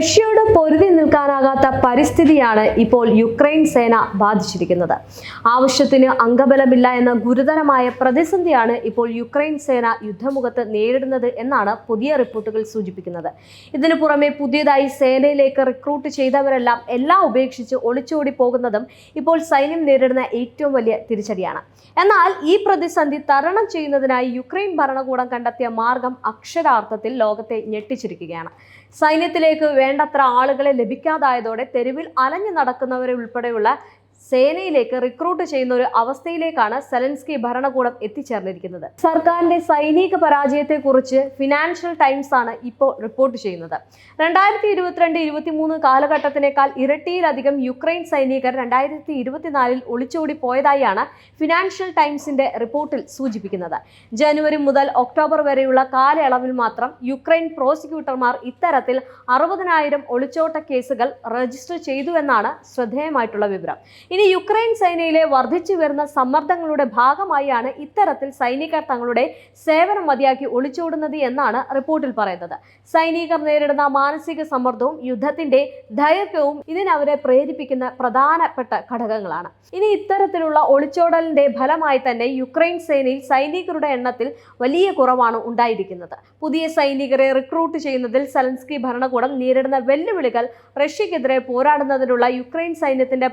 റഷ്യയോട് പൊരുതി നിൽക്കാനാകാത്ത പരിസ്ഥിതിയാണ് ഇപ്പോൾ യുക്രൈൻ സേന ബാധിച്ചിരിക്കുന്നത്. ആവശ്യത്തിന് അംഗബലമില്ല എന്ന ഗുരുതരമായ പ്രതിസന്ധിയാണ് ഇപ്പോൾ യുക്രൈൻ സേന യുദ്ധമുഖത്ത് നേരിടുന്നത് എന്നാണ് പുതിയ റിപ്പോർട്ടുകൾ സൂചിപ്പിക്കുന്നത്. ഇതിനു പുറമെ പുതിയതായി സേനയിലേക്ക് റിക്രൂട്ട് ചെയ്തവരെല്ലാം എല്ലാം ഉപേക്ഷിച്ച് ഒളിച്ചോടി പോകുന്നതും ഇപ്പോൾ സൈന്യം നേരിടുന്ന ഏറ്റവും വലിയ തിരിച്ചടിയാണ്. എന്നാൽ ഈ പ്രതിസന്ധി തരണം ചെയ്യുന്നതിനായി യുക്രൈൻ ഭരണകൂടം കണ്ടെത്തിയ മാർഗം അക്ഷരാർത്ഥത്തിൽ ലോകത്തെ ഞെട്ടിച്ചിരിക്കുകയാണ്. സൈന്യത്തിലേക്ക് വേണ്ടത്ര ആളുകളെ ലഭിക്കാതായതോടെ തെരുവിൽ അലഞ്ഞു നടക്കുന്നവരെ ഉൾപ്പെടെയുള്ള സേനയിലേക്ക് റിക്രൂട്ട് ചെയ്യുന്ന ഒരു അവസ്ഥയിലേക്കാണ് സെലൻസ്കി ഭരണകൂടം എത്തിച്ചേർന്നിരിക്കുന്നത്. സർക്കാരിന്റെ സൈനിക പരാജയത്തെക്കുറിച്ച് ഫിനാൻഷ്യൽ ടൈംസ് ആണ് ഇപ്പോൾ റിപ്പോർട്ട് ചെയ്യുന്നത്. രണ്ടായിരത്തി ഇരുപത്തിരണ്ട് ഇരുപത്തിമൂന്ന് കാലഘട്ടത്തിനേക്കാൾ ഇരട്ടിയിലധികം യുക്രൈൻ സൈനികർ രണ്ടായിരത്തി ഇരുപത്തിനാലിൽ ഒളിച്ചോടി പോയതായാണ് ഫിനാൻഷ്യൽ ടൈംസിന്റെ റിപ്പോർട്ടിൽ സൂചിപ്പിക്കുന്നത്. ജനുവരി മുതൽ ഒക്ടോബർ വരെയുള്ള കാലയളവിൽ മാത്രം യുക്രൈൻ പ്രോസിക്യൂട്ടർമാർ ഇത്തരത്തിൽ അറുപതിനായിരം ഒളിച്ചോട്ട കേസുകൾ രജിസ്റ്റർ ചെയ്തു എന്നാണ് ശ്രദ്ധേയമായിട്ടുള്ള വിവരം. ഇനി യുക്രൈൻ സേനയിലെ വർദ്ധിച്ചു വരുന്ന സമ്മർദ്ദങ്ങളുടെ ഭാഗമായാണ് ഇത്തരത്തിൽ സൈനികർ തങ്ങളുടെ സേവനം മതിയാക്കി ഒളിച്ചോടുന്നത് എന്നാണ് റിപ്പോർട്ടിൽ പറയുന്നത്. സൈനികർ നേരിടുന്ന മാനസിക സമ്മർദ്ദവും യുദ്ധത്തിന്റെ ദൈർഘ്യവും ഇതിനവരെ പ്രേരിപ്പിക്കുന്ന പ്രധാനപ്പെട്ട ഘടകങ്ങളാണ്. ഇനി ഇത്തരത്തിലുള്ള ഒളിച്ചോടലിന്റെ ഫലമായി തന്നെ യുക്രൈൻ സേനയിൽ സൈനികരുടെ എണ്ണത്തിൽ വലിയ കുറവാണ് ഉണ്ടായിരിക്കുന്നത്. പുതിയ സൈനികരെ റിക്രൂട്ട് ചെയ്യുന്നതിൽ സലൻസ്കി ഭരണകൂടം നേരിടുന്ന വെല്ലുവിളികൾ റഷ്യക്കെതിരെ പോരാടുന്നതിനുള്ള യുക്രൈൻ സൈന്യത്തിന്റെ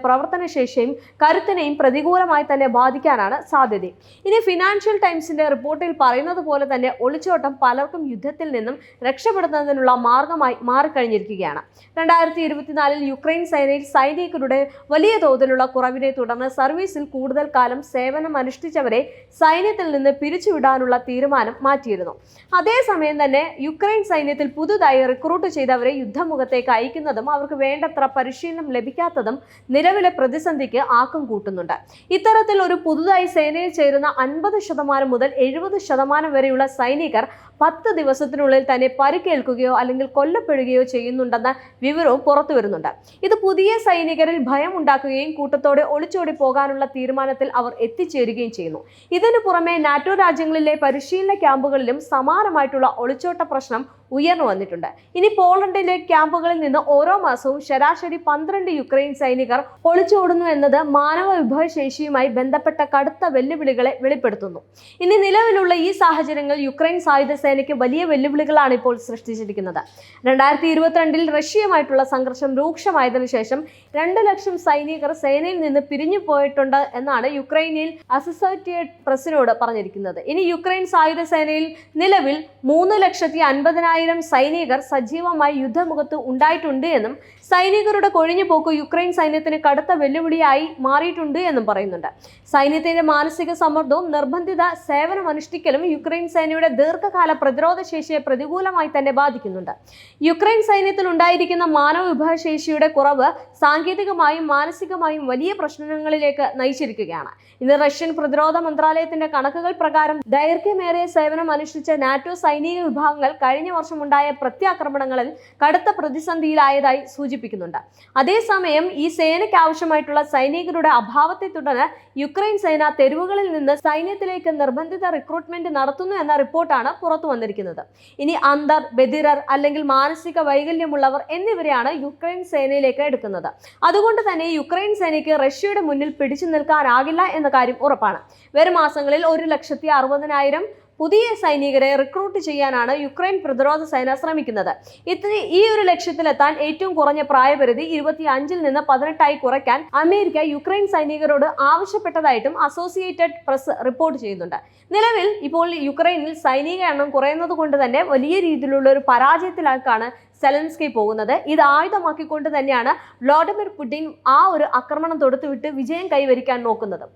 പ്രവർത്തനശേഷിയും കരുത്തിനെയും പ്രതികൂലമായി തന്നെ ബാധിക്കാനാണ് സാധ്യത. ഇനി ഫിനാൻഷ്യൽ ടൈംസിന്റെ റിപ്പോർട്ടിൽ പറയുന്നത് പോലെ തന്നെ ഒളിച്ചോട്ടം പലർക്കും യുദ്ധത്തിൽ നിന്നും രക്ഷപ്പെടുന്നതിനുള്ള മാർഗമായി മാറിക്കഴിഞ്ഞിരിക്കുകയാണ്. രണ്ടായിരത്തി ഇരുപത്തിനാലിൽ യുക്രൈൻ സേനയിൽ സൈനികരുടെ വലിയ തോതിലുള്ള കുറവിനെ തുടർന്ന് സർവീസിൽ കൂടുതൽ കാലം സേവനം അനുഷ്ഠിച്ചവരെ സൈന്യത്തിൽ നിന്ന് പിരിച്ചുവിടാനുള്ള തീരുമാനം മാറ്റിയിരുന്നു. അതേസമയം തന്നെ യുക്രൈൻ സൈന്യത്തിൽ പുതുതായി റിക്രൂട്ട് ചെയ്തവരെ യുദ്ധമുഖത്തേക്ക് അയക്കുന്നതും അവർക്ക് വേണ്ടത്ര പരിശീലനം ലഭിക്കാത്തതും നിലവിലെ പ്രതിസന്ധിക്ക് ആക്കം കൂട്ടുന്നുണ്ട്. ഇത്തരത്തിൽ ഒരു പുതുതായി സേനയിൽ ചേരുന്ന അൻപത് ശതമാനം മുതൽ എഴുപത് ശതമാനം വരെയുള്ള സൈനികർ പത്ത് ദിവസത്തിനുള്ളിൽ തന്നെ പരിക്കേൽക്കുകയോ അല്ലെങ്കിൽ കൊല്ലപ്പെടുകയോ ചെയ്യുന്നുണ്ടെന്ന വിവരവും പുറത്തു വരുന്നുണ്ട്. ഇത് പുതിയ സൈനികരിൽ ഭയം ഉണ്ടാക്കുകയും കൂട്ടത്തോടെ ഒളിച്ചോടി പോകാനുള്ള തീരുമാനത്തിൽ അവർ എത്തിച്ചേരുകയും ചെയ്യുന്നു. ഇതിനു പുറമെ നാറ്റോ രാജ്യങ്ങളിലെ പരിശീലന ക്യാമ്പുകളിലും സമാനമായിട്ടുള്ള ഒളിച്ചോട്ട പ്രശ്നം ഉയർന്നു വന്നിട്ടുണ്ട്. ഇനി പോളണ്ടിലെ ക്യാമ്പുകളിൽ നിന്ന് ഓരോ മാസവും ശരാശരി പന്ത്രണ്ട് യുക്രൈൻ സൈനികർ ഒളിച്ചോടുന്നു എന്നത് മാനവ വിഭവശേഷിയുമായി ബന്ധപ്പെട്ട കടുത്ത വെല്ലുവിളികളെ വെളിപ്പെടുത്തുന്നു. ഇനി നിലവിലുള്ള ഈ സാഹചര്യങ്ങൾ യുക്രൈൻ സായുധ സേനയ്ക്ക് വലിയ വെല്ലുവിളികളാണ് ഇപ്പോൾ സൃഷ്ടിച്ചിരിക്കുന്നത്. രണ്ടായിരത്തി ഇരുപത്തിരണ്ടിൽ റഷ്യയുമായിട്ടുള്ള സംഘർഷം രൂക്ഷമായതിനു ശേഷം രണ്ട് ലക്ഷം സൈനികർ സേനയിൽ നിന്ന് പിരിഞ്ഞു പോയിട്ടുണ്ട് എന്നാണ് യുക്രൈനിൽ അസോസിയേറ്റ് പ്രസിനോട് പറഞ്ഞിരിക്കുന്നത്. ഇനി യുക്രൈൻ സായുധ സേനയിൽ നിലവിൽ മൂന്ന് ലക്ഷത്തി അൻപതിനായിരം സൈനികർ സജീവമായി യുദ്ധമുഖത്ത് ഉണ്ടായിട്ടുണ്ട് എന്നും സൈനികരുടെ കൊഴിഞ്ഞുപോക്ക് യുക്രൈൻ സൈന്യത്തിന് കടുത്ത വെല്ലുവിളിയായി മാറിയിട്ടുണ്ട് എന്നും പറയുന്നുണ്ട്. സൈന്യത്തിന്റെ മാനസിക സമ്മർദ്ദവും നിർബന്ധിത സേവനം അനുഷ്ഠിക്കലും യുക്രൈൻ സേനയുടെ ദീർഘകാല പ്രതിരോധ ശേഷിയെ പ്രതികൂലമായി തന്നെ ബാധിക്കുന്നുണ്ട്. യുക്രൈൻ സൈന്യത്തിൽ ഉണ്ടായിരിക്കുന്ന മാനവ വിഭവശേഷിയുടെ കുറവ് സാങ്കേതികമായും മാനസികമായും വലിയ പ്രശ്നങ്ങളിലേക്ക് നയിച്ചിരിക്കുകയാണ്. ഇന്ന് റഷ്യൻ പ്രതിരോധ മന്ത്രാലയത്തിന്റെ കണക്കുകൾ പ്രകാരം ദൈർഘ്യമേറിയ സേവനം അനുഷ്ഠിച്ച നാറ്റോ സൈനിക വിഭാഗങ്ങൾ കഴിഞ്ഞ വർഷമുണ്ടായ പ്രത്യാക്രമണങ്ങളിൽ കടുത്ത പ്രതിസന്ധിയിലായതായി സൂചിപ്പിക്കുന്നുണ്ട്. അതേസമയം ഈ സേനയ്ക്ക് ആവശ്യമായിട്ടുള്ള സൈനികരുടെ അഭാവത്തെ തുടർന്ന് യുക്രൈൻ സേന തെരുവുകളിൽ നിന്ന് സൈന്യത്തിലേക്ക് നിർബന്ധിത റിക്രൂട്ട്മെന്റ് നടത്തുന്നു എന്ന റിപ്പോർട്ടാണ് പുറത്തു വന്നിരിക്കുന്നത്. ഇനി അന്തർ ബദിരർ അല്ലെങ്കിൽ മാനസിക വൈകല്യമുള്ളവർ എന്നിവരെയാണ് യുക്രൈൻ സേനയിലേക്ക് എടുക്കുന്നത്. അതുകൊണ്ട് തന്നെ യുക്രൈൻ സേനയ്ക്ക് റഷ്യയുടെ മുന്നിൽ പിടിച്ചു നിൽക്കാനാകില്ല എന്ന കാര്യം ഉറപ്പാണ്. വരും മാസങ്ങളിൽ ഒരു ലക്ഷത്തി അറുപതിനായിരം പുതിയ സൈനികരെ റിക്രൂട്ട് ചെയ്യാനാണ് യുക്രൈൻ പ്രതിരോധ സേന ശ്രമിക്കുന്നത്. ഇത്തിരി ഈ ഒരു ലക്ഷ്യത്തിലെത്താൻ ഏറ്റവും കുറഞ്ഞ പ്രായപരിധി ഇരുപത്തി അഞ്ചിൽ നിന്ന് പതിനെട്ടായി കുറയ്ക്കാൻ അമേരിക്ക യുക്രൈൻ സൈനികരോട് ആവശ്യപ്പെട്ടതായിട്ടും അസോസിയേറ്റഡ് പ്രസ് റിപ്പോർട്ട് ചെയ്യുന്നുണ്ട്. നിലവിൽ ഇപ്പോൾ യുക്രൈനിൽ സൈനിക എണ്ണം കുറയുന്നത് കൊണ്ട് തന്നെ വലിയ രീതിയിലുള്ള ഒരു പരാജയത്തിലേക്കാണ് സെലൻസ്കി പോകുന്നത്. ഇത് ആയുധമാക്കിക്കൊണ്ട് തന്നെയാണ് വ്ളാഡിമിർ പുടിൻ ആ ഒരു ആക്രമണം തൊടുത്തുവിട്ട് വിജയം കൈവരിക്കാൻ നോക്കുന്നത്.